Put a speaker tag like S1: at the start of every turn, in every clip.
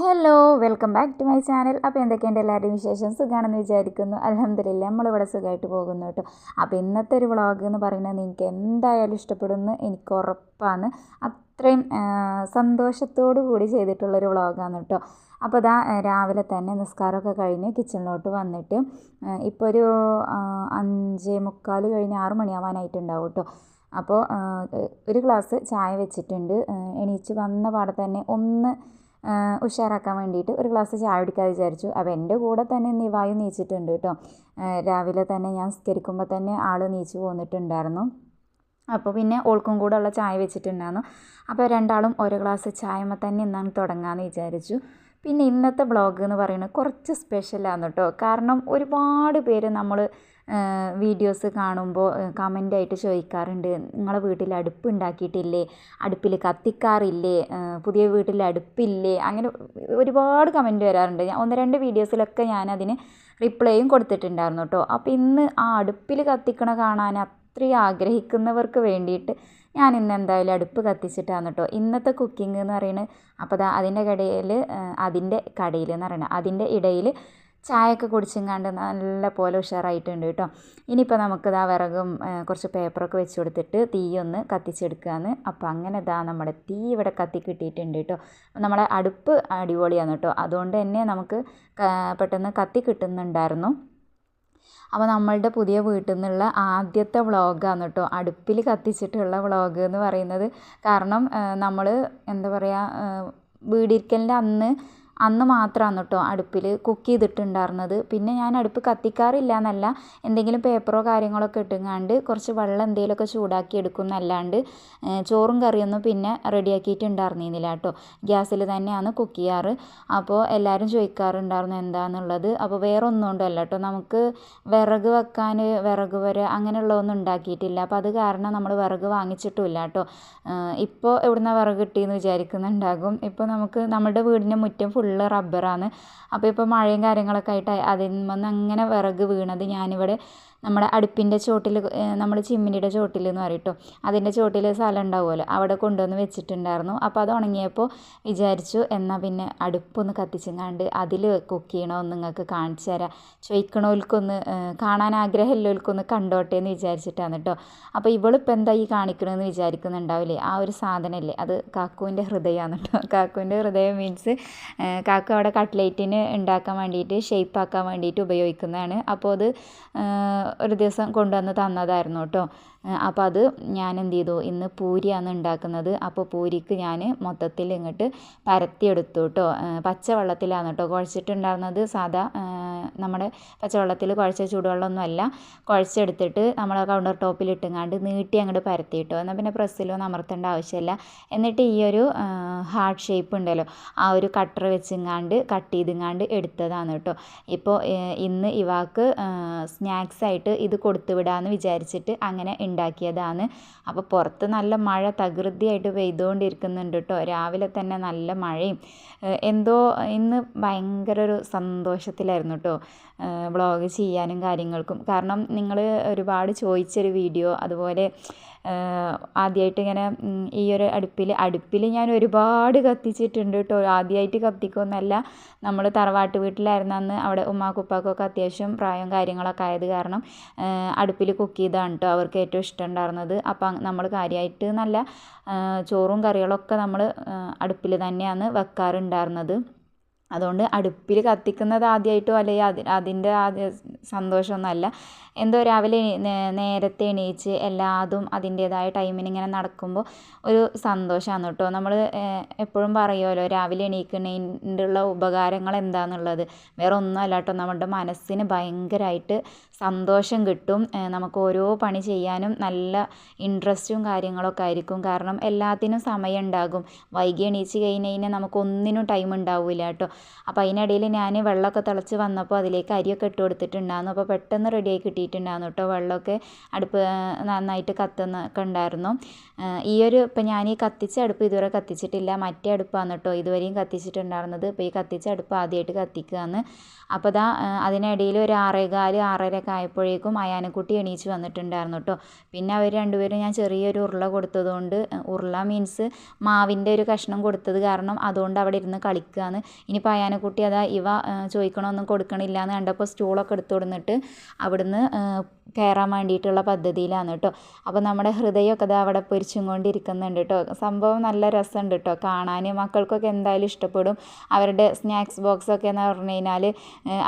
S1: Hello welcome back to my channel അപ്പോൾ എന്തൊക്കെയുണ്ട് എല്ലാവരുടെയും വിശേഷം? സുഖമാണെന്ന് വിചാരിക്കുന്നു. അലഹമില്ല നമ്മളിവിടെ സുഖമായിട്ട് പോകുന്നു കേട്ടോ. അപ്പോൾ ഇന്നത്തെ ഒരു വ്ളോഗ് എന്ന് പറയുന്നത് നിങ്ങൾക്ക് എന്തായാലും ഇഷ്ടപ്പെടുമെന്ന് എനിക്ക് ഉറപ്പാണ്. അത്രയും സന്തോഷത്തോടു കൂടി ചെയ്തിട്ടുള്ളൊരു വ്ളോഗാണ് കേട്ടോ. അപ്പോൾ ഇതാ രാവിലെ തന്നെ നിസ്കാരമൊക്കെ കഴിഞ്ഞ് കിച്ചണിലോട്ട് വന്നിട്ട് ഇപ്പോൾ ഒരു അഞ്ചേ മുക്കാൽ കഴിഞ്ഞ് ആറ് മണിയാവാനായിട്ടുണ്ടാവും കേട്ടോ. അപ്പോൾ ഒരു ഗ്ലാസ് ചായ വെച്ചിട്ടുണ്ട്. എണീച്ച് വന്ന പാടെ തന്നെ ഒന്ന് ഉഷാറാക്കാൻ വേണ്ടിയിട്ട് ഒരു ഗ്ലാസ് ചായ കുടിക്കാൻ വിചാരിച്ചു. അപ്പോൾ എന്റെ കൂടെ തന്നെ നിവായു നീച്ചിട്ടുണ്ട് കേട്ടോ. രാവിലെ തന്നെ ഞാൻ സ്കരിക്കുമ്പോൾ തന്നെ ആൾ നീച്ചു പോന്നിട്ടുണ്ടായിരുന്നു. അപ്പോൾ പിന്നെ ഓൾക്കും കൂടെ ഉള്ള ചായ വെച്ചിട്ടുണ്ടായിരുന്നു. അപ്പോൾ രണ്ടാളും ഓരോ ഗ്ലാസ് ചായമ്മ തന്നെ ഇന്നാണ് തുടങ്ങാമെന്ന് വിചാരിച്ചു. പിന്നെ ഇന്നത്തെ ബ്ലോഗ് എന്ന് പറയുന്നത് കുറച്ച് സ്പെഷ്യലാണ് കേട്ടോ. കാരണം ഒരുപാട് പേര് നമ്മൾ വീഡിയോസ് കാണുമ്പോൾ കമന്റായിട്ട് ചോദിക്കാറുണ്ട് നിങ്ങളെ വീട്ടിൽ അടുപ്പ് ഉണ്ടാക്കിയിട്ടില്ലേ അടുപ്പിൽ കത്തിക്കാറില്ലേ പുതിയ വീട്ടിൽ അടുപ്പില്ലേ? അങ്ങനെ ഒരുപാട് കമന്റ് വരാറുണ്ട്. ഒന്ന് രണ്ട് വീഡിയോസിലൊക്കെ ഞാനതിന് റിപ്ലൈയും കൊടുത്തിട്ടുണ്ടായിരുന്നു കേട്ടോ അപ്പോൾ ഇന്ന് ആ അടുപ്പിൽ കത്തിക്കണ കാണാൻ അത്രയും ആഗ്രഹിക്കുന്നവർക്ക് വേണ്ടിയിട്ട് ഞാൻ ഇന്ന് എന്തായാലും അടുപ്പ് കത്തിച്ചിട്ടാണ് കേട്ടോ ഇന്നത്തെ കുക്കിംഗ് എന്ന് പറയുന്നത് അപ്പോൾ അതിന്റെ കടയിൽ അതിന്റെ കടയിൽ എന്ന് പറയുന്നത് അതിന്റെ ഇടയിൽ ചായയൊക്കെ കുടിച്ചെങ്ങാണ്ട് നല്ല പോലെ ഉഷാറായിട്ടുണ്ട് കേട്ടോ. ഇനിയിപ്പോൾ നമുക്ക് ഇതാ വിറകും കുറച്ച് പേപ്പറൊക്കെ വെച്ച് കൊടുത്തിട്ട് തീയൊന്ന് കത്തിച്ചെടുക്കുകയാണ് അപ്പോൾ അങ്ങനെ ഇതാ നമ്മുടെ തീ ഇവിടെ കത്തി കിട്ടിയിട്ടുണ്ട് കേട്ടോ. നമ്മുടെ അടുപ്പ് അടിപൊളിയാണ് കേട്ടോ. അതുകൊണ്ട് തന്നെ നമുക്ക് പെട്ടെന്ന് കത്തി കിട്ടുന്നുണ്ടായിരുന്നു. അപ്പോൾ നമ്മളുടെ പുതിയ വീട്ടിൽ നിന്നുള്ള ആദ്യത്തെ വ്ളോഗാണ് കേട്ടോ. അടുപ്പിൽ കത്തിച്ചിട്ടുള്ള വ്ളോഗ് എന്ന് പറയുന്നത്. കാരണം നമ്മൾ എന്താ പറയുക വീടിരിക്കലിന്റെ അന്ന് അന്ന് മാത്രമാണ് കേട്ടോ അടുപ്പിൽ കുക്ക് ചെയ്തിട്ടുണ്ടായിരുന്നത് പിന്നെ ഞാൻ അടുപ്പ് കത്തിക്കാറില്ല എന്നല്ല എന്തെങ്കിലും പേപ്പറോ കാര്യങ്ങളൊക്കെ ഇട്ടുങ്ങാണ്ട് കുറച്ച് വെള്ളം എന്തെങ്കിലുമൊക്കെ ചൂടാക്കി എടുക്കും എന്നല്ലാണ്ട് ചോറും കറിയൊന്നും പിന്നെ റെഡിയാക്കിയിട്ടുണ്ടായിരുന്നില്ല കേട്ടോ ഗ്യാസിൽ തന്നെയാണ് കുക്ക് ചെയ്യാറ്. അപ്പോൾ എല്ലാവരും ചോദിക്കാറുണ്ടായിരുന്നു എന്താണെന്നുള്ളത് അപ്പോൾ വേറെ ഒന്നും കൊണ്ടല്ല കേട്ടോ നമുക്ക് വിറക് വെക്കാൻ വിറക് വരെ അങ്ങനെയുള്ളതൊന്നും ഉണ്ടാക്കിയിട്ടില്ല. അപ്പോൾ അത് കാരണം നമ്മൾ വിറക് വാങ്ങിച്ചിട്ടുമില്ല കേട്ടോ ഇപ്പോൾ എവിടുന്ന വിറക് കിട്ടിയെന്ന് വിചാരിക്കുന്നുണ്ടാകും. ഇപ്പോൾ നമുക്ക് നമ്മുടെ വീടിന്റെ മുറ്റം ഫുള്ള് റബ്ബറാണ്. അപ്പോൾ ഇപ്പോൾ മഴയും കാര്യങ്ങളൊക്കെ ആയിട്ട് അതിൽ നിന്ന് അങ്ങനെ വിറക് വീണത് ഞാനിവിടെ നമ്മുടെ അടുപ്പിന്റെ ചോട്ടിൽ നമ്മൾ ചിമ്മിനിയുടെ ചോട്ടിൽ എന്ന് പറയും അതിന്റെ ചോട്ടിൽ സ്ഥലം ഉണ്ടാവുമല്ലോ. അവിടെ കൊണ്ടുവന്ന് വെച്ചിട്ടുണ്ടായിരുന്നു. അപ്പോൾ അത് ഉണങ്ങിയപ്പോൾ വിചാരിച്ചു എന്നാൽ പിന്നെ അടുപ്പൊന്ന് കത്തിച്ചെങ്ങാണ്ട് അതിൽ കുക്ക് ചെയ്യണമെന്ന് നിങ്ങൾക്ക് കാണിച്ചു തരാം. ചോദിക്കണോൽക്കൊന്ന് കാണാൻ ആഗ്രഹമുള്ളവർക്കൊന്ന് കണ്ടോട്ടെ എന്ന് വിചാരിച്ചിട്ടാണ് കേട്ടോ അപ്പോൾ ഇവളിപ്പോൾ എന്താ ഈ കാണിക്കണമെന്ന് വിചാരിക്കുന്നുണ്ടാവില്ലേ? ആ ഒരു സാധനമല്ലേ? അത് കാക്കുവിന്റെ ഹൃദയമാണ് കേട്ടോ കാക്കുവിന്റെ ഹൃദയം മീൻസ് കാക്കു അവിടെ കട്ട്ലേറ്റിന് ഉണ്ടാക്കാൻ വേണ്ടിയിട്ട് ഷേപ്പ് ആക്കാൻ വേണ്ടിയിട്ട് ഉപയോഗിക്കുന്നതാണ്. അപ്പോൾ അത് ഒരു ദിവസം കൊണ്ടുവന്ന് തന്നതായിരുന്നു കേട്ടോ. അപ്പോൾ അത് ഞാൻ എന്ത് ചെയ്തു? ഇന്ന് പൂരിയാണ് ഉണ്ടാക്കുന്നത്. അപ്പോൾ പൂരിക്ക് ഞാൻ മൊത്തത്തിൽ ഇങ്ങോട്ട് പരത്തിയെടുത്തു കേട്ടോ. പച്ചവെള്ളത്തിലാണ് കേട്ടോ കുഴച്ചിട്ടുണ്ടായിരുന്നത്. സാധാ നമ്മുടെ പച്ചവെള്ളത്തിൽ കുഴച്ച ചൂടുവെള്ളമൊന്നുമല്ല. കുഴച്ചെടുത്തിട്ട് നമ്മൾ കൗണ്ടർ ടോപ്പിൽ ഇട്ടുങ്ങാണ്ട് നീട്ടി അങ്ങോട്ട് പരത്തി കിട്ടും എന്നാൽ പിന്നെ പ്രസ്സിലൊന്നും അമർത്തേണ്ട ആവശ്യമില്ല. എന്നിട്ട് ഈ ഒരു ഹാർട്ട് ഷേപ്പ് ഉണ്ടല്ലോ. ആ ഒരു കട്ടർ വെച്ചിങ്ങാണ്ട് കട്ട് ചെയ്തിങ്ങാണ്ട് എടുത്തതാണ് കേട്ടോ ഇപ്പോൾ ഇന്ന് ഇവാക്ക് സ്നാക്സ് ആയിട്ട് ഇത് കൊടുത്തു വിടാമെന്ന് വിചാരിച്ചിട്ട് അങ്ങനെ ഉണ്ടാക്കിയതാണ് അപ്പോൾ പുറത്ത് നല്ല മഴ തകൃതിയായിട്ട് പെയ്തുകൊണ്ടിരിക്കുന്നുണ്ട് കേട്ടോ രാവിലെ തന്നെ നല്ല മഴയും. എന്തോ ഇന്ന് ഭയങ്കര ഒരു സന്തോഷത്തിലായിരുന്നു കേട്ടോ വ്ളോഗ് ചെയ്യാനും കാര്യങ്ങൾക്കും. കാരണം നിങ്ങൾ ഒരുപാട് ചോദിച്ചൊരു വീഡിയോ അതുപോലെ ആദ്യമായിട്ട് ഇങ്ങനെ ഈ ഒരു അടുപ്പിൽ അടുപ്പിൽ ഞാൻ ഒരുപാട് കത്തിച്ചിട്ടുണ്ട് കേട്ടോ ആദ്യമായിട്ട് കത്തിക്കൊന്നല്ല നമ്മൾ തറവാട്ട് വീട്ടിലായിരുന്നു അന്ന് അവിടെ ഉമ്മാക്കും ഉപ്പാക്കൊക്കെ അത്യാവശ്യം പ്രായം കാര്യങ്ങളൊക്കെ ആയത് കാരണം അടുപ്പിൽ കുക്ക് ചെയ്താണ് കേട്ടോ അവർക്ക് ഏറ്റവും ഇഷ്ടം ഉണ്ടായിരുന്നത്. അപ്പം നമ്മൾ കാര്യമായിട്ട് നല്ല ചോറും കറികളൊക്കെ നമ്മൾ അടുപ്പിൽ തന്നെയാണ് വെക്കാറുണ്ടായിരുന്നത്. അതുകൊണ്ട് അടുപ്പിൽ കത്തിക്കുന്നത് ആദ്യമായിട്ടോ അല്ലെങ്കിൽ അതി അതിന്റെ ആദ്യ സന്തോഷമൊന്നുമല്ല. എന്തോ രാവിലെ നേരത്തെ എണീച്ച് എല്ലാതും അതിന്റേതായ ടൈമിന് ഇങ്ങനെ നടക്കുമ്പോൾ ഒരു സന്തോഷമാണ് കേട്ടോ. നമ്മൾ എപ്പോഴും പറയുമല്ലോ രാവിലെ എണീക്കുന്നതിന്റെ ഉപകാരങ്ങൾ എന്താണെന്നുള്ളത് വേറെ ഒന്നുമല്ല കേട്ടോ നമ്മുടെ മനസ്സിന് ഭയങ്കരമായിട്ട് സന്തോഷം കിട്ടും. നമുക്ക് ഓരോ പണി ചെയ്യാനും നല്ല ഇൻട്രസ്റ്റും കാര്യങ്ങളൊക്കെ ആയിരിക്കും. കാരണം എല്ലാത്തിനും സമയം ഉണ്ടാകും. വൈകി എണീച്ച് കഴിഞ്ഞ് കഴിഞ്ഞാൽ നമുക്ക് ഒന്നിനും ടൈം ഉണ്ടാവില്ല കേട്ടോ. അപ്പോൾ അതിനിടയിൽ ഞാൻ വെള്ളമൊക്കെ തിളച്ച് വന്നപ്പോൾ അതിലേക്ക് അരിയൊക്കെ ഇട്ട് കൊടുത്തിട്ടുണ്ടായിരുന്നു. അപ്പോൾ പെട്ടെന്ന് റെഡിയായി കിട്ടിയിട്ടുണ്ടായിരുന്നു കേട്ടോ വെള്ളമൊക്കെ. അടുപ്പ് നന്നായിട്ട് കത്തുന്നൊക്കെ ഉണ്ടായിരുന്നു. ഈ ഒരു ഇപ്പം ഞാൻ ഈ കത്തിച്ച അടുപ്പ് ഇതുവരെ കത്തിച്ചിട്ടില്ല. മറ്റേ അടുപ്പാണ് കേട്ടോ ഇതുവരെയും കത്തിച്ചിട്ടുണ്ടായിരുന്നത്. ഇപ്പോൾ ഈ കത്തിച്ച അടുപ്പ് ആദ്യമായിട്ട് കത്തിക്കുകയാണ്. അപ്പോൾ ദാ അതിനിടയിൽ ഒരു ആറേകാൽ ആറരയൊക്കെ ആയപ്പോഴേക്കും അയാനക്കുട്ടി എണീച്ച് വന്നിട്ടുണ്ടായിരുന്നു കേട്ടോ. പിന്നെ അവർ രണ്ടുപേരും ഞാൻ ചെറിയൊരു ഉരുള കൊടുത്തതുകൊണ്ട് ഉരുള മീൻസ് മാവിന്റെ ഒരു കഷ്ണം കൊടുത്തത് കാരണം അതുകൊണ്ട് അവിടെ ഇരുന്ന് കളിക്കുകയാണ്. ഇനിയിപ്പോൾ അയാനക്കുട്ടി അതാ ഇവ ചോദിക്കണമൊന്നും കൊടുക്കണില്ല എന്ന് കണ്ടപ്പോൾ സ്റ്റൂളൊക്കെ എടുത്തു കൊടുന്നിട്ട് അവിടുന്ന് കയറാൻ വേണ്ടിയിട്ടുള്ള പദ്ധതിയിലാണ് കേട്ടോ. അപ്പോൾ നമ്മുടെ ഹൃദയമൊക്കെ അത് അവിടെ പൊരിച്ചും കൊണ്ടിരിക്കുന്നുണ്ട് കേട്ടോ. സംഭവം നല്ല രസമുണ്ട് കേട്ടോ. കാണാൻ മക്കൾക്കൊക്കെ എന്തായാലും ഇഷ്ടപ്പെടും. അവരുടെ സ്നാക്സ് ബോക്സ് ഒക്കെ എന്ന് പറഞ്ഞു കഴിഞ്ഞാൽ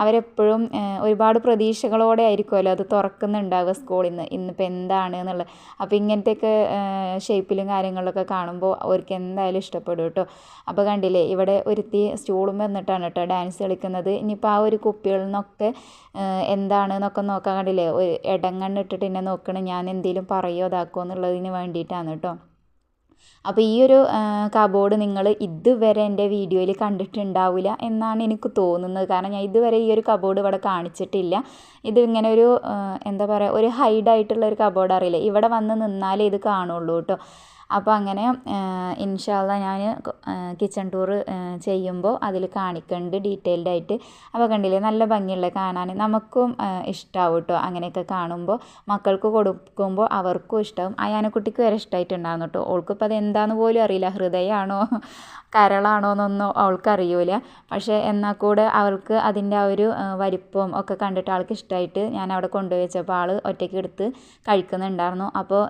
S1: അവരെപ്പോഴും ഒരുപാട് പ്രതീക്ഷകളോടെ ആയിരിക്കുമല്ലോ അത് തുറക്കുന്നുണ്ടാവുക സ്കൂളിൽ നിന്ന്. ഇന്നിപ്പോൾ എന്താണ് എന്നുള്ളത്. അപ്പോൾ ഇങ്ങനത്തെയൊക്കെ ഷേപ്പിലും കാര്യങ്ങളിലൊക്കെ കാണുമ്പോൾ അവർക്ക് എന്തായാലും ഇഷ്ടപ്പെടും കേട്ടോ. അപ്പോൾ കണ്ടില്ലേ ഇവിടെ ഒരുത്തി സ്റ്റൂളും വന്നിട്ടാണ് കേട്ടോ ഡാൻസ് കളിക്കുന്നത്. ഇനിയിപ്പോൾ ആ ഒരു കുപ്പികളിൽ നിന്നൊക്കെ എന്താണ് എന്നൊക്കെ നോക്കാൻ കണ്ടില്ലേ? ഒരു ഇടങ്ങണ്ണിട്ടിട്ട് എന്നെ നോക്കണം. ഞാൻ എന്തെങ്കിലും പറയുമോ ഇതാക്കുമോ എന്നുള്ളതിന് വേണ്ടിയിട്ടാണ് കേട്ടോ അപ്പോൾ ഈ ഒരു കബോർഡ് നിങ്ങൾ ഇതുവരെ എന്റെ വീഡിയോയിൽ കണ്ടിട്ടുണ്ടാവില്ല എന്നാണ് എനിക്ക് തോന്നുന്നത്. കാരണം ഞാൻ ഇതുവരെ ഈ ഒരു കബോർഡ് ഇവിടെ കാണിച്ചിട്ടില്ല. ഇത് ഇങ്ങനെ ഒരു എന്താ പറയുക ഒരു ഹൈഡായിട്ടുള്ള ഒരു കബോർഡ് അറിയില്ല? ഇവിടെ വന്ന് നിന്നാലേ ഇത് കാണുള്ളൂ കേട്ടോ അപ്പോൾ അങ്ങനെ ഇൻഷാല്ല ഞാൻ കിച്ചൺ ടൂർ ചെയ്യുമ്പോൾ അതിൽ കാണിക്കുന്നുണ്ട് ഡീറ്റെയിൽഡ് ആയിട്ട്. അപ്പോൾ കണ്ടില്ലേ നല്ല ഭംഗിയുള്ള കാണാൻ നമുക്കും ഇഷ്ടമാവും കേട്ടോ അങ്ങനെയൊക്കെ കാണുമ്പോൾ മക്കൾക്ക് കൊടുക്കുമ്പോൾ അവർക്കും ഇഷ്ടമാവും അയാനക്കുട്ടിക്ക് വരെ ഇഷ്ടമായിട്ടുണ്ടാകും കേട്ടോ ഓൾക്കിപ്പോൾ അത് എന്താണെന്ന് പോലും അറിയില്ല. ഹൃദയമാണോ കരളാണോ എന്നൊന്നും അവൾക്കറിയൂല. പക്ഷേ എന്നാൽ കൂടെ അവൾക്ക് അതിന്റെ ആ ഒരു വലിപ്പവും ഒക്കെ കണ്ടിട്ട് ആൾക്ക് ഇഷ്ടമായിട്ട് ഞാൻ അവിടെ കൊണ്ടുപോയി വെച്ചപ്പോൾ ആൾ ഒറ്റയ്ക്ക് എടുത്ത് കഴിക്കുന്നുണ്ടായിരുന്നു. അപ്പോൾ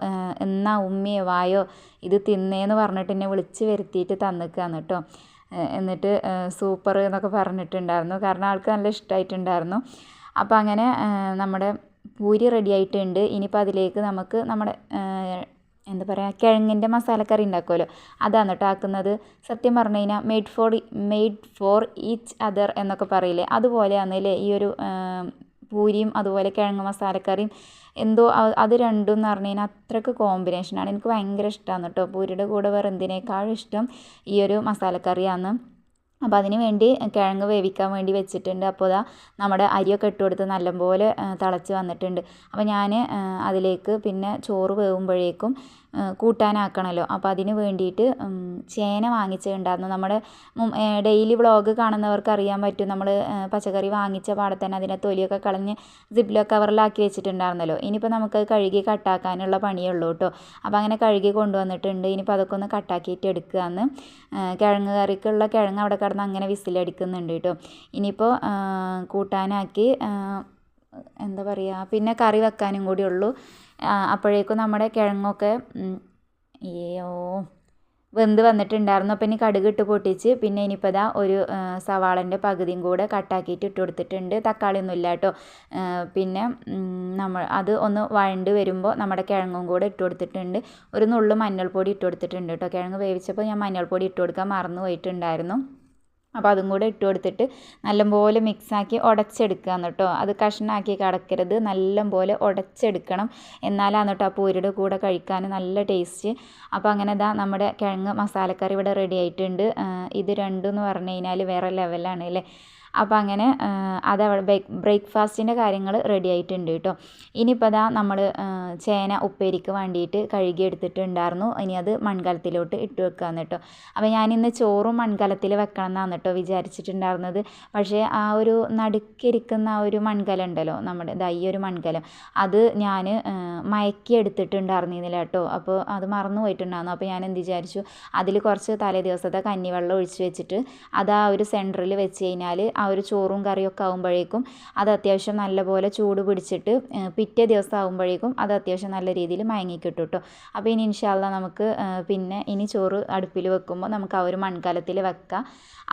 S1: എന്നാ ഉമ്മിയെ വായോ ഇത് തിന്നേന്ന് പറഞ്ഞിട്ട് എന്നെ വിളിച്ച് വരുത്തിയിട്ട് തന്നിക്കാന്ന് കേട്ടോ എന്നിട്ട് സൂപ്പർ എന്നൊക്കെ പറഞ്ഞിട്ടുണ്ടായിരുന്നു. കാരണം ആൾക്ക് നല്ല ഇഷ്ടമായിട്ടുണ്ടായിരുന്നു അപ്പോൾ അങ്ങനെ നമ്മുടെ പൂരി റെഡി ആയിട്ടുണ്ട് ഇനിയിപ്പോൾ അതിലേക്ക് നമുക്ക് നമ്മുടെ എന്താ പറയുക കിഴങ്ങിന്റെ മസാലക്കറി ഉണ്ടാക്കുമല്ലോ അതാണ് കേട്ടോ ആക്കുന്നത്. സത്യം പറഞ്ഞു കഴിഞ്ഞാൽ made for made for each other എന്നൊക്കെ പറയില്ലേ? അതുപോലെയാണ് അല്ലേ ഈ ഒരു പൂരിയും അതുപോലെ കിഴങ്ങ് മസാലക്കറിയും എന്തോ അത് രണ്ടും എന്ന് പറഞ്ഞു കഴിഞ്ഞാൽ അത്രയ്ക്ക് കോമ്പിനേഷനാണ് എനിക്ക് ഭയങ്കര ഇഷ്ടമാണ് കേട്ടോ പൂരിയുടെ കൂടെ വേറെ എന്തിനേക്കാളും ഇഷ്ടം ഈ ഒരു മസാലക്കറിയാണ്. അപ്പോൾ അതിന് വേണ്ടി കിഴങ്ങ് വേവിക്കാൻ വേണ്ടി വെച്ചിട്ടുണ്ട്. അപ്പോൾ ഇതാ നമ്മുടെ അരിയൊക്കെ ഇട്ട് കൊടുത്ത് നല്ലപോലെ തിളച്ച് വന്നിട്ടുണ്ട്. അപ്പോൾ ഞാൻ അതിലേക്ക് പിന്നെ ചോറ് വേവുമ്പോഴേക്കും കൂട്ടാനാക്കണമല്ലോ അപ്പം അതിന് വേണ്ടിയിട്ട് ചേന വാങ്ങിച്ചിട്ടുണ്ടായിരുന്നു. നമ്മുടെ ഡെയിലി വ്ളോഗ് കാണുന്നവർക്ക് അറിയാൻ പറ്റും. നമ്മൾ പച്ചക്കറി വാങ്ങിച്ച പാടെ തന്നെ അതിന്റെ തൊലിയൊക്കെ കളഞ്ഞ് സിപ്ലോ കവറിലാക്കി വെച്ചിട്ടുണ്ടായിരുന്നല്ലോ. ഇനിയിപ്പോൾ നമുക്ക് കഴുകി കട്ടാക്കാനുള്ള പണിയേ ഉള്ളൂ കേട്ടോ. അപ്പോൾ അങ്ങനെ കഴുകി കൊണ്ടുവന്നിട്ടുണ്ട്. ഇനിയിപ്പോൾ അതൊക്കെ ഒന്ന് കട്ടാക്കിയിട്ട് എടുക്കുകയെന്ന് കിഴങ്ങ് കറിക്കുള്ള കിഴങ്ങ് അവിടെ കിടന്ന് അങ്ങനെ വിസിലടിക്കുന്നുണ്ട് കേട്ടോ. ഇനിയിപ്പോൾ കൂട്ടാനാക്കി എന്താ പറയുക പിന്നെ കറി വെക്കാനും കൂടി ഉള്ളൂ. അപ്പോഴേക്കും നമ്മുടെ കിഴങ്ങൊക്കെ അയ്യോ വെന്ത് വന്നിട്ടുണ്ടായിരുന്നു. അപ്പം ഇനി കടുക് ഇട്ട് പൊട്ടിച്ച് പിന്നെ ഇനിയിപ്പോൾ ഇതാ ഒരു സവാളന്റെ പകുതിയും കൂടെ കട്ടാക്കിയിട്ട് ഇട്ട് കൊടുത്തിട്ടുണ്ട്. തക്കാളി ഒന്നും ഇല്ല കേട്ടോ. പിന്നെ നമ്മൾ അത് ഒന്ന് വഴണ്ട് വരുമ്പോൾ നമ്മുടെ കിഴങ്ങും കൂടെ ഇട്ട് കൊടുത്തിട്ടുണ്ട്. ഒരു നുള്ളു മഞ്ഞൾപ്പൊടി ഇട്ട് കൊടുത്തിട്ടുണ്ട് കേട്ടോ. കിഴങ്ങ് വേവിച്ചപ്പോൾ ഞാൻ മഞ്ഞൾപ്പൊടി ഇട്ട് കൊടുക്കാൻ മറന്നു പോയിട്ടുണ്ടായിരുന്നു അപ്പോൾ അതും കൂടെ ഇട്ട് കൊടുത്തിട്ട് നല്ലപോലെ മിക്സാക്കി ഉടച്ചെടുക്കുക കേട്ടോ അത് കഷ്ണാക്കി കിടക്കരുത്. നല്ലപോലെ ഉടച്ചെടുക്കണം. എന്നാലാണ് കേട്ടോ ആ പൂരിയുടെ കൂടെ കഴിക്കാൻ നല്ല ടേസ്റ്റ്. അപ്പോൾ അങ്ങനെ ഇതാ നമ്മുടെ കിഴങ്ങ് മസാലക്കറി ഇവിടെ റെഡി ആയിട്ടുണ്ട്. ഇത് രണ്ടും എന്ന് പറഞ്ഞു കഴിഞ്ഞാൽ വേറെ ലെവലാണ് അല്ലേ? അപ്പോൾ അങ്ങനെ അത് ബ്രേക്ക്ഫാസ്റ്റിന്റെ കാര്യങ്ങൾ റെഡി ആയിട്ടുണ്ട് കേട്ടോ. ഇനിയിപ്പോൾ അതാ നമ്മൾ ചേന ഉപ്പേരിക്ക് വേണ്ടിയിട്ട് കഴുകി എടുത്തിട്ടുണ്ടായിരുന്നു. ഇനി അത് മൺകലത്തിലോട്ട് ഇട്ട് വെക്കാമെന്ന് കേട്ടോ. അപ്പോൾ ഞാനിന്ന് ചോറും മൺകലത്തിൽ വെക്കണം എന്നാണ് കേട്ടോ വിചാരിച്ചിട്ടുണ്ടായിരുന്നത്. പക്ഷേ ആ ഒരു നടുക്കിരിക്കുന്ന ആ ഒരു മൺകലം ഉണ്ടല്ലോ നമ്മുടെ ഇതാ ഈ ഒരു മൺകലം അത് ഞാൻ മയക്കി എടുത്തിട്ടുണ്ടായിരുന്നില്ല കേട്ടോ. അപ്പോൾ അത് മറന്നു പോയിട്ടുണ്ടായിരുന്നു. അപ്പോൾ ഞാൻ എന്ത് വിചാരിച്ചു അതിൽ കുറച്ച് തലേ ദിവസത്തെ കഞ്ഞിവെള്ളം ഒഴിച്ച് വെച്ചിട്ട് അത് ആ ഒരു സെന്ററിൽ വെച്ച് കഴിഞ്ഞാൽ ആ ഒരു ചോറും കറിയൊക്കെ ആകുമ്പോഴേക്കും അത് അത്യാവശ്യം നല്ലപോലെ ചൂട് പിടിച്ചിട്ട് പിറ്റേ ദിവസം ആകുമ്പോഴേക്കും അത് അത്യാവശ്യം നല്ല രീതിയിൽ മയങ്ങി കിട്ടും അപ്പോൾ ഇനി ഇൻഷാല്ല നമുക്ക് പിന്നെ ഇനി ചോറ് അടുപ്പിൽ വെക്കുമ്പോൾ നമുക്ക് ആ ഒരു മൺകലത്തിൽ വെക്കാം.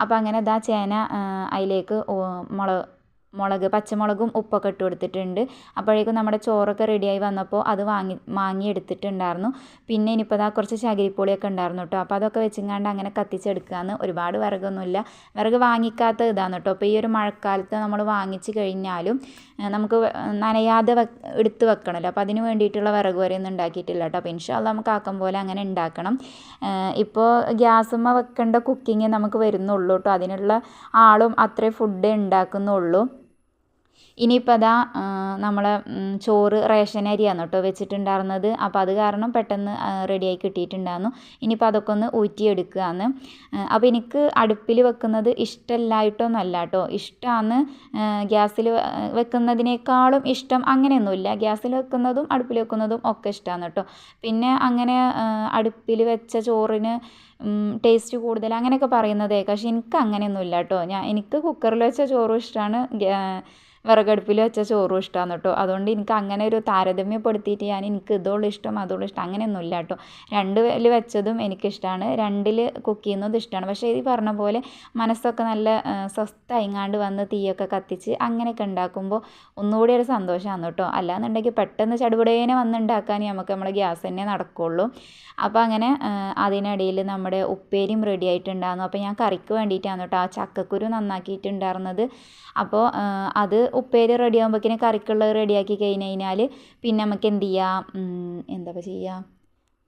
S1: അപ്പോൾ അങ്ങനെ ഇതാ ചേന അതിലേക്ക് മുളക് മുളക് പച്ചമുളകും ഉപ്പൊക്കെ ഇട്ട് കൊടുത്തിട്ടുണ്ട്. അപ്പോഴേക്കും നമ്മുടെ ചോറൊക്കെ റെഡിയായി വന്നപ്പോൾ അത് വാങ്ങി വാങ്ങിയെടുത്തിട്ടുണ്ടായിരുന്നു പിന്നെ ഇനിയിപ്പോൾ അതാ കുറച്ച് ചകിരിപ്പൊളിയൊക്കെ ഉണ്ടായിരുന്നു കേട്ടോ അപ്പോൾ അതൊക്കെ വെച്ചിങ്ങാണ്ട് അങ്ങനെ കത്തിച്ചെടുക്കുകയെന്ന് ഒരുപാട് വിറകൊന്നുമില്ല. വിറക് വാങ്ങിക്കാത്ത ഇതാണ് കേട്ടോ അപ്പോൾ ഈ ഒരു മഴക്കാലത്ത് നമ്മൾ വാങ്ങിച്ച് കഴിഞ്ഞാലും നമുക്ക് നനയാതെ വെ എടുത്ത് വെക്കണമല്ലോ അപ്പോൾ അതിന് വേണ്ടിയിട്ടുള്ള വിറക് വരെയൊന്നും ഉണ്ടാക്കിയിട്ടില്ല കേട്ടോ അപ്പോൾ ഇൻഷാല്ല നമുക്ക് ആക്കം പോലെ അങ്ങനെ ഉണ്ടാക്കണം. ഇപ്പോൾ ഗ്യാസുമ്മ വെക്കേണ്ട കുക്കിങ് നമുക്ക് വരുന്നുള്ളൂ കേട്ടോ അതിനുള്ള ആളും അത്രേ ഫുഡ് ഉണ്ടാക്കുന്നുള്ളൂ. ഇനിയിപ്പോൾ അതാ നമ്മൾ ചോറ് റേഷൻ അരിയാണ് കേട്ടോ വെച്ചിട്ടുണ്ടായിരുന്നത്. അപ്പോൾ അത് കാരണം പെട്ടെന്ന് റെഡിയായി കിട്ടിയിട്ടുണ്ടായിരുന്നു. ഇനിയിപ്പോൾ അതൊക്കെ ഒന്ന് ഊറ്റിയെടുക്കുകയാണ് അപ്പോൾ എനിക്ക് അടുപ്പിൽ വെക്കുന്നത് ഇഷ്ടമല്ലായിട്ടൊന്നുമല്ല കേട്ടോ. ഇഷ്ടമാണ് ഗ്യാസിൽ വെക്കുന്നതിനേക്കാളും ഇഷ്ടം അങ്ങനെയൊന്നുമില്ല. ഗ്യാസിൽ വെക്കുന്നതും അടുപ്പിൽ വെക്കുന്നതും ഒക്കെ ഇഷ്ടമാണ് കേട്ടോ. പിന്നെ അങ്ങനെ അടുപ്പിൽ വെച്ച ചോറിന് ടേസ്റ്റ് കൂടുതൽ അങ്ങനെയൊക്കെ പറയുന്നതേ. പക്ഷേ എനിക്ക് അങ്ങനെയൊന്നുമില്ല കേട്ടോ. ഞാൻ എനിക്ക് കുക്കറിൽ വെച്ച ചോറും ഇഷ്ടമാണ് വിറകടുപ്പിൽ വെച്ച ചോറും ഇഷ്ടമാണ് കേട്ടോ. അതുകൊണ്ട് എനിക്ക് അങ്ങനെ ഒരു താരതമ്യപ്പെടുത്തിയിട്ട് ഞാൻ എനിക്ക് ഇതോളം ഇഷ്ടം അതോളം ഇഷ്ടം അങ്ങനെയൊന്നുമില്ല കേട്ടോ. രണ്ടിൽ വെച്ചതും എനിക്കിഷ്ടമാണ് രണ്ടിൽ കുക്ക് ചെയ്യുന്നതും ഇഷ്ടമാണ് പക്ഷേ ഈ പറഞ്ഞ പോലെ മനസ്സൊക്കെ നല്ല സ്വസ്ഥയങ്ങാണ്ട് വന്ന് തീയൊക്കെ കത്തിച്ച് അങ്ങനെയൊക്കെ ഉണ്ടാക്കുമ്പോൾ ഒന്നുകൂടി ഒരു സന്തോഷമാണ് കേട്ടോ. അല്ലാന്നുണ്ടെങ്കിൽ പെട്ടെന്ന് ചടുപടേനെ വന്ന് ഉണ്ടാക്കാൻ നമുക്ക് നമ്മുടെ ഗ്യാസ് തന്നെ നടക്കുള്ളൂ. അപ്പോൾ അങ്ങനെ അതിനിടയിൽ നമ്മുടെ ഉപ്പേരിയും റെഡി ആയിട്ടുണ്ടായിരുന്നു. അപ്പോൾ ഞാൻ കറിക്ക് വേണ്ടിയിട്ടാണ് കേട്ടോ ആ ചക്കക്കുരു നന്നാക്കിയിട്ടുണ്ടായിരുന്നത്. അപ്പോൾ അത് ഉപ്പേരി റെഡി ആകുമ്പോഴേക്കിനും കറിക്കുള്ളത് റെഡിയാക്കി കഴിഞ്ഞ് കഴിഞ്ഞാൽ പിന്നെ നമുക്ക് എന്ത് ചെയ്യാം എന്താ ചെയ്യുക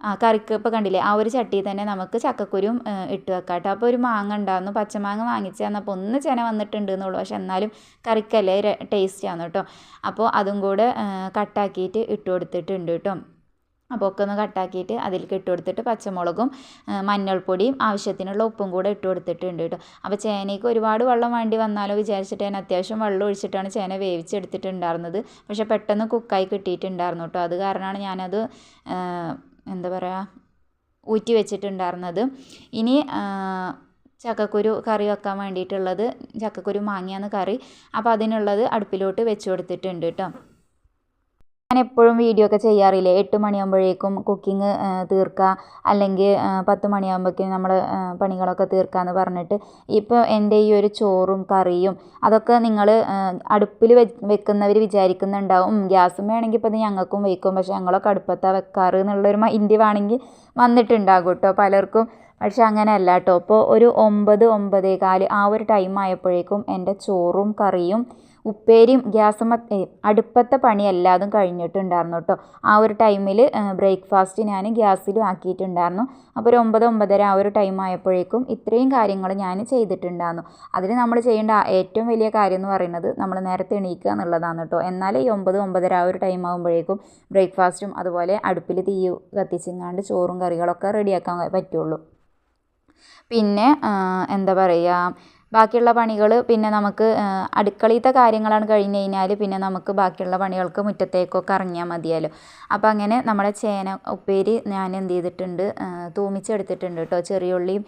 S1: ആ കറിക്ക് ഇപ്പോൾ കണ്ടില്ലേ ആ ഒരു ചട്ടിയിൽ തന്നെ നമുക്ക് ചക്കക്കുരും ഇട്ട് വെക്കാം കേട്ടോ അപ്പോൾ ഒരു മാങ്ങ ഉണ്ടായിരുന്നു പച്ചമാങ്ങ വാങ്ങിച്ചു തന്നപ്പോൾ ഒന്ന് ചെന വന്നിട്ടുണ്ട് എന്നുള്ളൂ പക്ഷെ എന്നാലും കറിക്കല്ലേ ടേസ്റ്റ് ആണ് കേട്ടോ. അപ്പോൾ അതും കൂടെ കട്ടാക്കിയിട്ട് ഇട്ട് കൊടുത്തിട്ടുണ്ട് കേട്ടോ. അപ്പോൾ ഒക്കെ ഒന്ന് കട്ടാക്കിയിട്ട് അതിലേക്ക് ഇട്ട് കൊടുത്തിട്ട് പച്ചമുളകും മഞ്ഞൾപ്പൊടിയും ആവശ്യത്തിനുള്ള ഉപ്പും കൂടെ ഇട്ട് കൊടുത്തിട്ടുണ്ട് കേട്ടോ. അപ്പോൾ ചേനയ്ക്ക് ഒരുപാട് വെള്ളം വേണ്ടി വന്നാലോ വിചാരിച്ചിട്ട് ഞാൻ അത്യാവശ്യം വെള്ളം ഒഴിച്ചിട്ടാണ് ചേന വേവിച്ചെടുത്തിട്ടുണ്ടായിരുന്നത്. പക്ഷേ പെട്ടെന്ന് കുക്കായി കിട്ടിയിട്ടുണ്ടായിരുന്നു കേട്ടോ. അത് കാരണമാണ് ഞാനത് എന്താ പറയുക ഊറ്റി വെച്ചിട്ടുണ്ടായിരുന്നത്. ഇനി ചക്കക്കുരു കറി വെക്കാൻ വേണ്ടിയിട്ടുള്ളത് ചക്കക്കുരു മാങ്ങിയാണ് കറി. അപ്പോൾ അതിനുള്ളത് അടുപ്പിലോട്ട് വെച്ച് കൊടുത്തിട്ടുണ്ട് കേട്ടോ. ഞാൻ എപ്പോഴും വീഡിയോ ഒക്കെ ചെയ്യാറില്ലേ? എട്ട് മണിയാകുമ്പോഴേക്കും കുക്കിംഗ് തീർക്കുക അല്ലെങ്കിൽ പത്ത് മണിയാകുമ്പോഴേക്കും നമ്മൾ പണികളൊക്കെ തീർക്കുക എന്ന് പറഞ്ഞിട്ട് ഇപ്പോൾ എന്റെ ഈ ഒരു ചോറും കറിയും അതൊക്കെ നിങ്ങൾ അടുപ്പിൽ വെക്കുന്നവർ വിചാരിക്കുന്നുണ്ടാവും. ഗ്യാസും വേണമെങ്കിൽ ഇപ്പോൾ ഇത് ഞങ്ങൾക്കും വയ്ക്കും. പക്ഷേ ഞങ്ങളൊക്കെ അടുപ്പത്താണ് വെക്കാറ് എന്നുള്ളൊരു മൈൻഡ് വേണമെങ്കിൽ വന്നിട്ടുണ്ടാകും കേട്ടോ പലർക്കും. പക്ഷെ അങ്ങനെയല്ല കേട്ടോ ഇപ്പോൾ ഒരു ഒമ്പത് ഒമ്പതേ കാൽ ആ ഒരു ടൈം ആയപ്പോഴേക്കും എന്റെ ചോറും കറിയും ഉപ്പേരിയും ഗ്യാസുമ്മ അടുപ്പത്തെ പണി എല്ലാതും കഴിഞ്ഞിട്ടുണ്ടായിരുന്നു കേട്ടോ. ആ ഒരു ടൈമിൽ ബ്രേക്ക്ഫാസ്റ്റ് ഞാൻ ഗ്യാസിലും ആക്കിയിട്ടുണ്ടായിരുന്നു. അപ്പോൾ ഒരു ഒമ്പത് ഒമ്പതര ആ ഒരു ടൈം ആയപ്പോഴേക്കും ഇത്രയും കാര്യങ്ങൾ ഞാൻ ചെയ്തിട്ടുണ്ടായിരുന്നു. അതിന് നമ്മൾ ചെയ്യേണ്ട ഏറ്റവും വലിയ കാര്യം എന്ന് പറയുന്നത് നമ്മൾ നേരത്തെ എണീക്കുക എന്നുള്ളതാണ് കേട്ടോ. എന്നാലേ ഈ ഒമ്പത് ഒമ്പതര ആ ഒരു ടൈം ആകുമ്പോഴേക്കും ബ്രേക്ക്ഫാസ്റ്റും അതുപോലെ അടുപ്പിൽ തീ കത്തിച്ചിങ്ങാണ്ട് ചോറും കറികളൊക്കെ റെഡിയാക്കാൻ പറ്റുള്ളൂ. പിന്നെ എന്താ പറയുക ബാക്കിയുള്ള പണികൾ പിന്നെ നമുക്ക് അടുക്കളയിലത്തെ കാര്യങ്ങളാണ് കഴിഞ്ഞ് കഴിഞ്ഞാൽ പിന്നെ നമുക്ക് ബാക്കിയുള്ള പണികൾക്ക് മുറ്റത്തേക്കൊക്കെ ഇറങ്ങിയാൽ മതിയല്ലോ. അപ്പോൾ അങ്ങനെ നമ്മുടെ ചേന ഉപ്പേരി ഞാൻ എന്ത് ചെയ്തിട്ടുണ്ട് തൂമിച്ചെടുത്തിട്ടുണ്ട് കേട്ടോ. ചെറിയ ഉള്ളിയും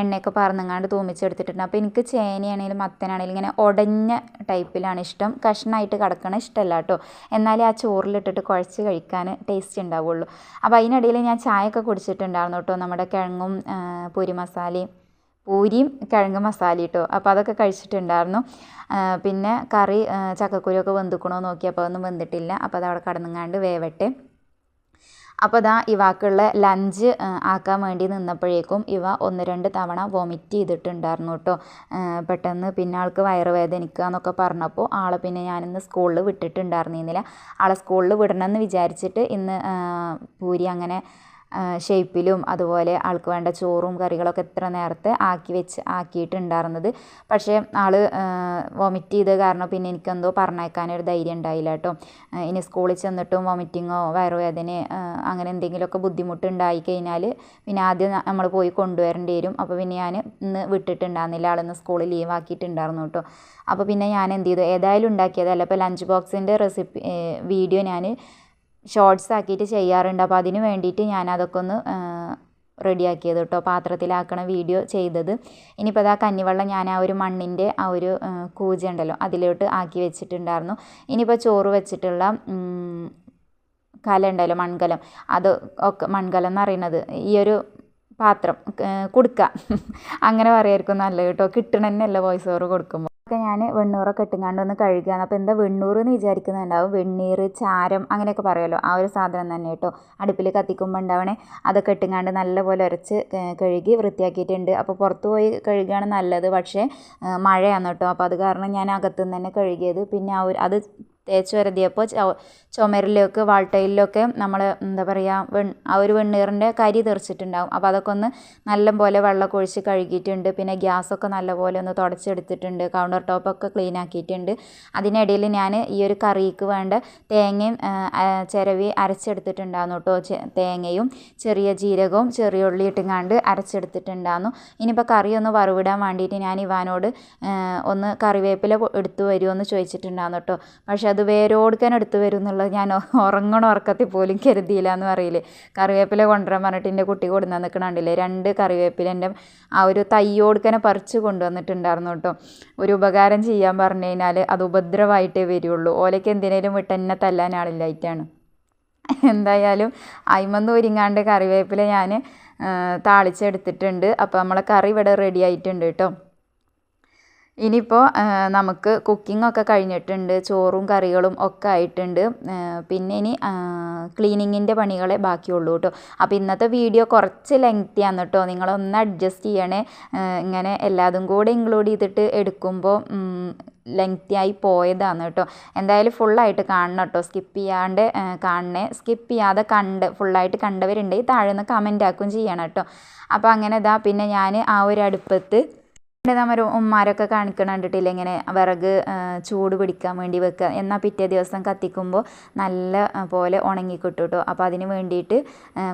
S1: എണ്ണയൊക്കെ പറന്നങ്ങാണ്ട് തൂമിച്ചെടുത്തിട്ടുണ്ട്. അപ്പോൾ എനിക്ക് ചേനയാണെങ്കിലും മത്തനാണെങ്കിലും ഇങ്ങനെ ഉടഞ്ഞ ടൈപ്പിലാണ് ഇഷ്ടം. കഷ്ണമായിട്ട് കിടക്കണ ഇഷ്ടമല്ല കേട്ടോ. എന്നാലേ ആ ചോറിലിട്ടിട്ട് കുഴച്ച് കഴിക്കാൻ ടേസ്റ്റ് ഉണ്ടാവുള്ളൂ. അപ്പോൾ അതിനിടയിൽ ഞാൻ ചായയൊക്കെ കുടിച്ചിട്ടുണ്ടായിരുന്നു കേട്ടോ. നമ്മുടെ കിഴങ്ങും പൊരി മസാലയും പൂരിയും കിഴങ്ങ് മസാല കേട്ടോ അപ്പോൾ അതൊക്കെ കഴിച്ചിട്ടുണ്ടായിരുന്നു. പിന്നെ കറി ചക്കക്കുരുവൊക്കെ വെന്തുക്കണോ നോക്കിയപ്പോൾ അതൊന്നും വെന്തിട്ടില്ല. അപ്പോൾ അതവിടെ കടന്നുങ്ങാണ്ട് വേവട്ടെ. അപ്പോൾ ഇതാ ഇവാക്കുള്ള ലഞ്ച് ആക്കാൻ വേണ്ടി നിന്നപ്പോഴേക്കും ഇവ ഒന്ന് രണ്ട് തവണ വൊമിറ്റ് ചെയ്തിട്ടുണ്ടായിരുന്നു കേട്ടോ. പെട്ടെന്ന് പിന്നെ ആൾക്ക് വയറുവേദനിക്കുക എന്നൊക്കെ പറഞ്ഞപ്പോൾ ആളെ പിന്നെ ഞാനിന്ന് സ്കൂളിൽ വിട്ടിട്ടുണ്ടായിരുന്നില്ല. ആളെ സ്കൂളിൽ വിടണമെന്ന് വിചാരിച്ചിട്ട് ഇന്ന് പൂരി അങ്ങനെ ഷേപ്പിലും അതുപോലെ ആൾക്ക് വേണ്ട ചോറും കറികളൊക്കെ എത്ര നേരത്തെ ആക്കി വെച്ച് ആക്കിയിട്ടുണ്ടായിരുന്നത്. പക്ഷേ ആൾ വൊമിറ്റ് ചെയ്ത് കാരണം പിന്നെ എനിക്കെന്തോ പറഞ്ഞേക്കാനൊരു ധൈര്യം ഉണ്ടായില്ല കേട്ടോ. ഇനി സ്കൂളിൽ ചെന്നിട്ടും വൊമിറ്റിങ്ങോ വയറുവേദന അങ്ങനെ എന്തെങ്കിലുമൊക്കെ ബുദ്ധിമുട്ടുണ്ടായി കഴിഞ്ഞാൽ പിന്നെ ആദ്യം നമ്മൾ പോയി കൊണ്ടുവരേണ്ടി വരും. അപ്പോൾ പിന്നെ ഞാൻ ഇന്ന് വിട്ടിട്ടുണ്ടായിരുന്നില്ല. ആളിന്ന് സ്കൂളിൽ ലീവ് ആക്കിയിട്ടുണ്ടായിരുന്നു കേട്ടോ. അപ്പോൾ പിന്നെ ഞാൻ എന്ത് ചെയ്തു? ഏതായാലും ഉണ്ടാക്കിയതല്ല. അപ്പോൾ ലഞ്ച് ബോക്സിന്റെ റെസിപ്പി വീഡിയോ ഞാൻ ഷോർട്സ് ആക്കിയിട്ട് ചെയ്യാറുണ്ട്. അപ്പോൾ അതിന് വേണ്ടിയിട്ട് ഞാൻ അതൊക്കെ ഒന്ന് റെഡിയാക്കിയത് കേട്ടോ. പാത്രത്തിലാക്കണ വീഡിയോ ചെയ്തത്. ഇനിയിപ്പോൾ അത് ആ കഞ്ഞിവെള്ളം ഞാൻ ആ ഒരു മണ്ണിന്റെ ആ ഒരു കൂജ ഉണ്ടല്ലോ അതിലോട്ട് ആക്കി വെച്ചിട്ടുണ്ടായിരുന്നു. ഇനിയിപ്പോൾ ചോറ് വെച്ചിട്ടുള്ള കല ഉണ്ടല്ലോ മൺകലം. അത് ഒക്കെ മൺകലം എന്ന് പറയുന്നത് ഈ ഒരു പാത്രം കുടുക്ക. അങ്ങനെ പറയായിരിക്കും നല്ലത് കേട്ടോ. കിട്ടണെന്നല്ല വോയിസ് ഓവർ കൊടുക്കുമ്പോൾ ഒക്കെ ഞാൻ വെണ്ണൂറൊക്കെ ഇട്ടുങ്ങാണ്ട് ഒന്ന് കഴുകുകയാണ് അപ്പോൾ എന്താ വെണ്ണൂറ് എന്ന് വിചാരിക്കുന്നുണ്ടാവും. വെണ്ണീർ ചാരം അങ്ങനെയൊക്കെ പറയുമല്ലോ. ആ ഒരു സാധനം തന്നെ കേട്ടോ. അടുപ്പിൽ കത്തിക്കുമ്പോൾ ഉണ്ടാവണേ അതൊക്കെ ഇട്ടുങ്ങാണ്ട് നല്ലപോലെ ഉരച്ച് കഴുകി വൃത്തിയാക്കിയിട്ടുണ്ട്. അപ്പോൾ പുറത്ത് പോയി കഴുകുകയാണ് നല്ലത്. പക്ഷേ മഴയാണ് കേട്ടോ. അപ്പോൾ അത് കാരണം ഞാൻ അകത്തുനിന്ന് തന്നെ കഴുകിയത്. പിന്നെ ആ ഒരു അത് തേച്ച് വരതിയപ്പോൾ ചുമരിലൊക്കെ വാൾട്ടയിലൊക്കെ നമ്മൾ എന്താ പറയുക വെൺ ആ ഒരു വെണ്ണീറിന്റെ കരി തെറിച്ചിട്ടുണ്ടാകും അപ്പോൾ അതൊക്കെ ഒന്ന് നല്ല പോലെ വെള്ളമൊക്കെ ഒഴിച്ച് കഴുകിയിട്ടുണ്ട്. പിന്നെ ഗ്യാസൊക്കെ നല്ലപോലെ ഒന്ന് തുടച്ചെടുത്തിട്ടുണ്ട്. കൗണ്ടർ ടോപ്പൊക്കെ ക്ലീൻ ആക്കിയിട്ടുണ്ട് അതിനിടയിൽ ഞാൻ ഈ ഒരു കറിക്ക് വേണ്ട തേങ്ങയും ചിരവി അരച്ചെടുത്തിട്ടുണ്ടായിരുന്നു കേട്ടോ. തേങ്ങയും ചെറിയ ജീരകവും ചെറിയ ഉള്ളി ഇട്ടുങ്ങാണ്ട് അരച്ചെടുത്തിട്ടുണ്ടായിരുന്നു. ഇനിയിപ്പോൾ കറി ഒന്ന് വറവിടാൻ വേണ്ടിയിട്ട് ഞാൻ ഇവാനോട് ഒന്ന് കറിവേപ്പില എടുത്തു വരുമോ എന്ന് ചോദിച്ചിട്ടുണ്ടായിരുന്നു കേട്ടോ. പക്ഷേ അത് വേരോടുക്കാൻ എടുത്ത് വരും എന്നുള്ളത് ഞാൻ ഉറങ്ങണ ഉറക്കത്തിൽ പോലും കരുതിയില്ല എന്ന് പറയില്ലേ. കറിവേപ്പില കൊണ്ടുവരാൻ പറഞ്ഞിട്ട് എന്റെ കുട്ടി കൊടുന്ന നിൽക്കണുണ്ടല്ലേ രണ്ട് കറിവേപ്പില എന്റെ ആ ഒരു തയ്യോടുക്കനെ പറിച്ച് കൊണ്ടുവന്നിട്ടുണ്ടായിരുന്നു കേട്ടോ. ഒരു ഉപകാരം ചെയ്യാൻ പറഞ്ഞു കഴിഞ്ഞാൽ അത് ഉപദ്രവമായിട്ടേ വരുള്ളൂ. ഓലയ്ക്ക് എന്തിനേലും വിട്ട് എന്നെ തല്ലാൻ ആളില്ലായിട്ടാണ് എന്തായാലും അയിമന്ന് ഒരുങ്ങാണ്ട് കറിവേപ്പില ഞാൻ താളിച്ചെടുത്തിട്ടുണ്ട്. അപ്പോൾ നമ്മളെ കറി ഇവിടെ റെഡി ആയിട്ടുണ്ട് കേട്ടോ. ഇനിയിപ്പോൾ നമുക്ക് കുക്കിംഗ് ഒക്കെ കഴിഞ്ഞിട്ടുണ്ട്. ചോറും കറികളും ഒക്കെ ആയിട്ടുണ്ട്. പിന്നെ ഇനി ക്ലീനിങ്ങിന്റെ പണികളെ ബാക്കിയുള്ളൂ കേട്ടോ. അപ്പോൾ ഇന്നത്തെ വീഡിയോ കുറച്ച് ലെങ്തിയാണ് കേട്ടോ. നിങ്ങളൊന്ന് അഡ്ജസ്റ്റ് ചെയ്യണേ. ഇങ്ങനെ എല്ലാതും കൂടെ ഇൻക്ലൂഡ് ചെയ്തിട്ട് എടുക്കുമ്പോൾ ലെങ്ത്തി ആയി പോയതാണ് കേട്ടോ. എന്തായാലും ഫുള്ളായിട്ട് കാണണം കേട്ടോ. സ്കിപ്പ് ചെയ്യാണ്ട് കാണണേ. സ്കിപ്പ് ചെയ്യാതെ കണ്ട് ഫുള്ളായിട്ട് കണ്ടവരുണ്ടെങ്കിൽ താഴെ നിന്ന് കമന്റ് ആക്കും ചെയ്യണം കേട്ടോ. അപ്പോൾ അങ്ങനെ ഇതാ പിന്നെ ഞാൻ ആ ഒരു അടുപ്പത്ത് നമ്മൾ ഉമ്മാരൊക്കെ കാണിക്കണം കണ്ടിട്ടില്ല? ഇങ്ങനെ വിറക് ചൂട് പിടിക്കാൻ വേണ്ടി വെക്കുക എന്നാൽ പിറ്റേ ദിവസം കത്തിക്കുമ്പോൾ നല്ല പോലെ ഉണങ്ങി കിട്ടും അപ്പോൾ അതിന് വേണ്ടിയിട്ട്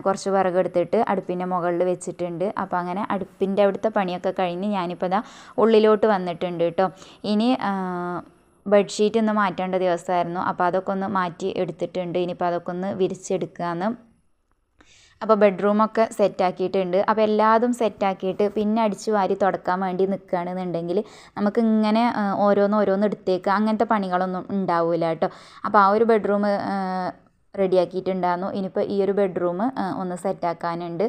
S1: കുറച്ച് വിറക് എടുത്തിട്ട് അടുപ്പിന്റെ മുകളിൽ വെച്ചിട്ടുണ്ട്. അപ്പോൾ അങ്ങനെ അടുപ്പിന്റെ അവിടുത്തെ പണിയൊക്കെ കഴിഞ്ഞ് ഞാനിപ്പോൾ ഇതാ ഉള്ളിലോട്ട് വന്നിട്ടുണ്ട് കേട്ടോ ഇനി ബെഡ്ഷീറ്റ് ഒന്ന് മാറ്റേണ്ട ദിവസമായിരുന്നു അപ്പോൾ അതൊക്കെ ഒന്ന് മാറ്റി എടുത്തിട്ടുണ്ട്. ഇനിയിപ്പോൾ അതൊക്കെ ഒന്ന് വിരിച്ചെടുക്കാമെന്ന് അപ്പോൾ ബെഡ്റൂമൊക്കെ സെറ്റാക്കിയിട്ടുണ്ട് അപ്പോൾ എല്ലാതും സെറ്റാക്കിയിട്ട് പിന്നെ അടിച്ചു വാരി തുടക്കാൻ വേണ്ടി നിൽക്കുകയാണെന്നുണ്ടെങ്കിൽ നമുക്ക് ഇങ്ങനെ ഓരോന്ന് ഓരോന്ന് എടുത്തേക്കുക അങ്ങനത്തെ പണികളൊന്നും ഉണ്ടാവില്ല കേട്ടോ. അപ്പോൾ ആ ഒരു ബെഡ്റൂം റെഡിയാക്കിയിട്ടുണ്ടായിരുന്നു. ഇനിയിപ്പോൾ ഈ ഒരു ബെഡ്റൂം ഒന്ന് സെറ്റാക്കാനുണ്ട്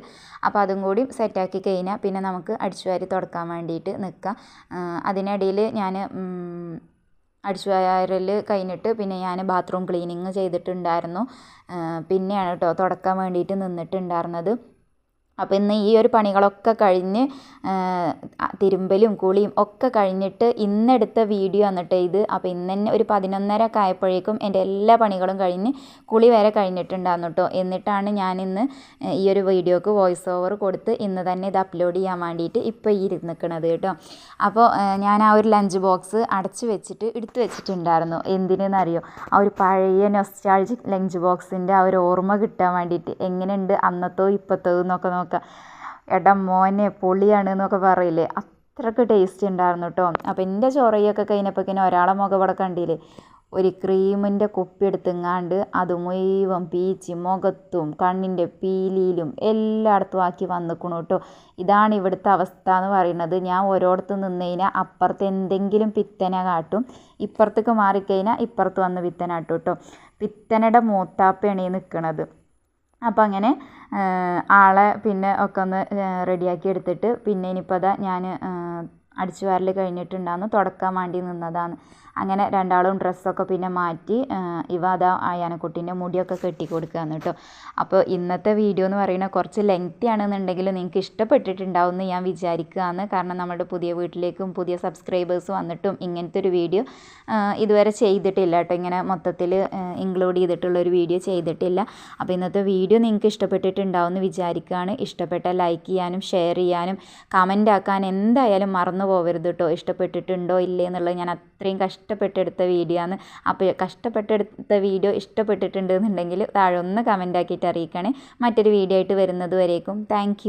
S1: അപ്പോൾ അതും കൂടി സെറ്റാക്കി കഴിഞ്ഞാൽ പിന്നെ നമുക്ക് അടിച്ചു വാരി തുടക്കാൻ വേണ്ടിയിട്ട് നിൽക്കാം അതിനിടയിൽ ഞാൻ അടിച്ചു വാരൽ കഴിഞ്ഞിട്ട് പിന്നെ ഞാൻ ബാത്റൂം ക്ലീനിങ് ചെയ്തിട്ടുണ്ടായിരുന്നു. പിന്നെയാണ് കേട്ടോ തുടക്കാൻ വേണ്ടിയിട്ട് നിന്നിട്ടുണ്ടായിരുന്നത്. അപ്പോൾ ഇന്ന് ഈ ഒരു പണികളൊക്കെ കഴിഞ്ഞ് തിരുമ്പലും കുളിയും ഒക്കെ കഴിഞ്ഞിട്ട് ഇന്നെടുത്ത വീഡിയോ വന്നിട്ട് ഇത്. അപ്പോൾ ഇന്ന് തന്നെ ഒരു പതിനൊന്നര ഒക്കെ ആയപ്പോഴേക്കും എന്റെ എല്ലാ പണികളും കഴിഞ്ഞ് കുളി വരെ കഴിഞ്ഞിട്ടുണ്ടായിരുന്നു കേട്ടോ എന്നിട്ടാണ് ഞാൻ ഇന്ന് ഈ ഒരു വീഡിയോക്ക് വോയിസ് ഓവർ കൊടുത്ത് ഇന്ന് തന്നെ ഇത് അപ്ലോഡ് ചെയ്യാൻ വേണ്ടിയിട്ട് ഇപ്പോൾ ഈ നിൽക്കുന്നത് കേട്ടോ അപ്പോൾ ഞാൻ ആ ഒരു ലഞ്ച് ബോക്സ് അടച്ച് വെച്ചിട്ട് എടുത്തു വെച്ചിട്ടുണ്ടായിരുന്നു. എന്തിനെന്നറിയോ? ആ ഒരു പഴയ നൊസ്റ്റാൾജിക് ലഞ്ച് ബോക്സിന്റെ ആ ഒരു ഓർമ്മ കിട്ടാൻ വേണ്ടിയിട്ട്. എങ്ങനെയുണ്ട് അന്നത്തോ ഇപ്പോഴത്തോ എന്നൊക്കെ നോക്കുക എടാ മോനെ പൊളിയാണ് എന്നൊക്കെ പറയില്ലേ? അത്രയ്ക്ക് ടേസ്റ്റ് ഉണ്ടായിരുന്നു കേട്ടോ അപ്പോൾ എന്റെ ചൊറയൊക്കെ കഴിഞ്ഞപ്പോഴേക്കിനും ഒരാളെ മുഖം ഇവിടെ കണ്ടില്ലേ? ഒരു ക്രീമിന്റെ കുപ്പി എടുത്തെങ്ങാണ്ട് അത് മുഴുവൻ പീച്ച് മുഖത്തും കണ്ണിന്റെ പീലിയിലും എല്ലായിടത്തും ആക്കി വന്നിക്കണു കേട്ടോ ഇതാണ് ഇവിടുത്തെ അവസ്ഥ എന്ന് പറയുന്നത്. ഞാൻ ഓരോടത്ത് നിന്ന് കഴിഞ്ഞാൽ അപ്പുറത്ത് എന്തെങ്കിലും പിത്തന കാട്ടും ഇപ്പുറത്തേക്ക് മാറിക്കഴിഞ്ഞാൽ ഇപ്പുറത്ത് വന്ന് പിത്തന കാട്ടും കേട്ടോ പിത്തനയുടെ മൂത്താപ്പയാണ് ഈ നിൽക്കണത് അപ്പോൾ അങ്ങനെ ആളെ പിന്നെ ഒക്കെ ഒന്ന് റെഡിയാക്കി എടുത്തിട്ട് പിന്നെ ഇനിയിപ്പോൾ അതാ ഞാൻ അടിച്ചു വാരൽ കഴിഞ്ഞിട്ടുണ്ടായിരുന്നു തുടക്കാൻ വേണ്ടി നിന്നതാണ്. അങ്ങനെ രണ്ടാളും ഡ്രസ്സൊക്കെ പിന്നെ മാറ്റി ഇവ അതാ ആയാനക്കുട്ടീന്റെ മുടിയൊക്കെ കെട്ടി കൊടുക്കുകയാണ് കേട്ടോ. അപ്പോൾ ഇന്നത്തെ വീഡിയോ എന്ന് പറയുന്നത് കുറച്ച് ലെങ്ത്തി ആണെന്നുണ്ടെങ്കിൽ നിങ്ങൾക്ക് ഇഷ്ടപ്പെട്ടിട്ടുണ്ടാവും എന്ന് ഞാൻ വിചാരിക്കുകയാണ്. കാരണം നമ്മുടെ പുതിയ വീട്ടിലേക്കും പുതിയ സബ്സ്ക്രൈബേഴ്സ് വന്നിട്ടും ഇങ്ങനത്തെ ഒരു വീഡിയോ ഇതുവരെ ചെയ്തിട്ടില്ല കേട്ടോ. ഇങ്ങനെ മൊത്തത്തിൽ ഇൻക്ലൂഡ് ചെയ്തിട്ടുള്ളൊരു വീഡിയോ ചെയ്തിട്ടില്ല. അപ്പോൾ ഇന്നത്തെ വീഡിയോ നിങ്ങൾക്ക് ഇഷ്ടപ്പെട്ടിട്ടുണ്ടാവും എന്ന് വിചാരിക്കുകയാണ്. ഇഷ്ടപ്പെട്ട ലൈക്ക് ചെയ്യാനും ഷെയർ ചെയ്യാനും കമന്റ് ആക്കാൻ എന്തായാലും മറന്നു പോകരുത് കേട്ടോ. ഇഷ്ടപ്പെട്ടിട്ടുണ്ടോ ഇല്ലേ എന്നുള്ളത് ഞാൻ അത്രയും കഷ്ടപ്പെട്ടെടുത്ത വീഡിയോ ആണ് അപ്പോൾ കഷ്ടപ്പെട്ടെടുത്ത വീഡിയോ ഇഷ്ടപ്പെട്ടിട്ടുണ്ടെന്നുണ്ടെങ്കിൽ താഴെ ഒന്ന് കമന്റ് ആക്കിയിട്ട് അറിയിക്കണേ. മറ്റൊരു വീഡിയോ ആയിട്ട് വരുന്നത് വരേക്കും. താങ്ക്